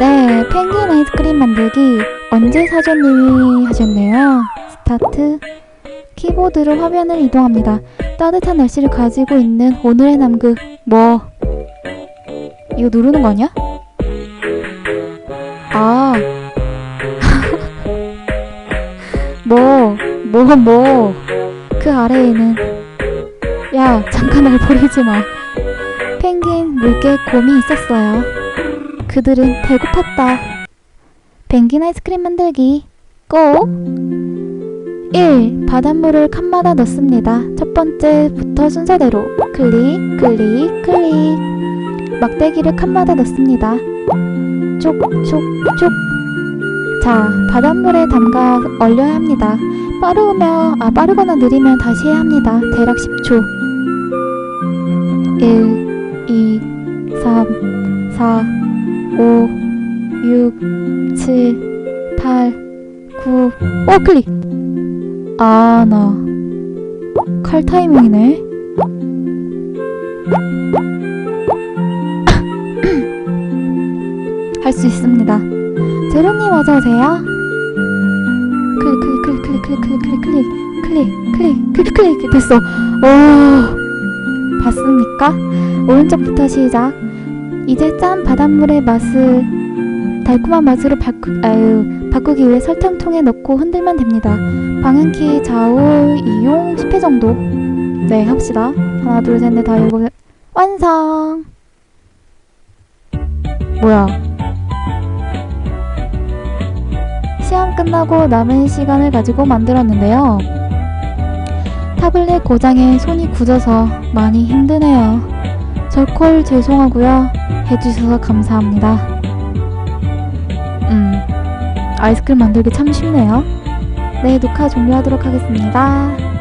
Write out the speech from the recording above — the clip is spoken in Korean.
네, 펭귄 아이스크림 만들기 언제 사전님이 하셨네요. 스타트. 키보드로 화면을 이동합니다. 따뜻한 날씨를 가지고 있는 오늘의 남극. 뭐? 이거 누르는 거 아니야? 아. 뭐, 뭐, 뭐. 그 아래에는. 야, 잠깐 날 버리지 마. 펭귄, 물개, 곰이 있었어요. 그들은 배고팠다. 펭귄 아이스크림 만들기. 고! 1. 바닷물을 칸마다 넣습니다. 첫 번째부터 순서대로 클릭, 클릭, 클릭. 막대기를 칸마다 넣습니다. 쪽, 쪽, 쪽. 자, 바닷물에 담가 얼려야 합니다. 빠르면, 아, 빠르거나 느리면 다시 해야 합니다. 대략 10초. 1, 2, 3, 4, 5, 6, 7, 8, 9. 오, 클릭! 아, 나. 칼 타이밍이네. 할 수 있습니다. 제로님 어서오세요. 클릭, 클릭, 클릭, 클릭, 클릭, 클릭, 클릭, 클릭, 클릭, 클릭, 클릭, 됐어. 오, 봤습니까? 오른쪽부터 시작. 이제 짠 바닷물의 맛을 달콤한 맛으로 바꾸, 아유, 바꾸기 위해 설탕통에 넣고 흔들면 됩니다. 방향키 좌우 이용 10회 정도. 네, 합시다. 하나, 둘, 셋, 넷, 다, 일곱, 여- 완성! 뭐야? 시험 끝나고 남은 시간을 가지고 만들었는데요. 타블렛 고장에 손이 굳어서 많이 힘드네요. 절콜 죄송하고요. 해주셔서 감사합니다. 음, 아이스크림 만들기 참 쉽네요. 네, 녹화 종료하도록 하겠습니다.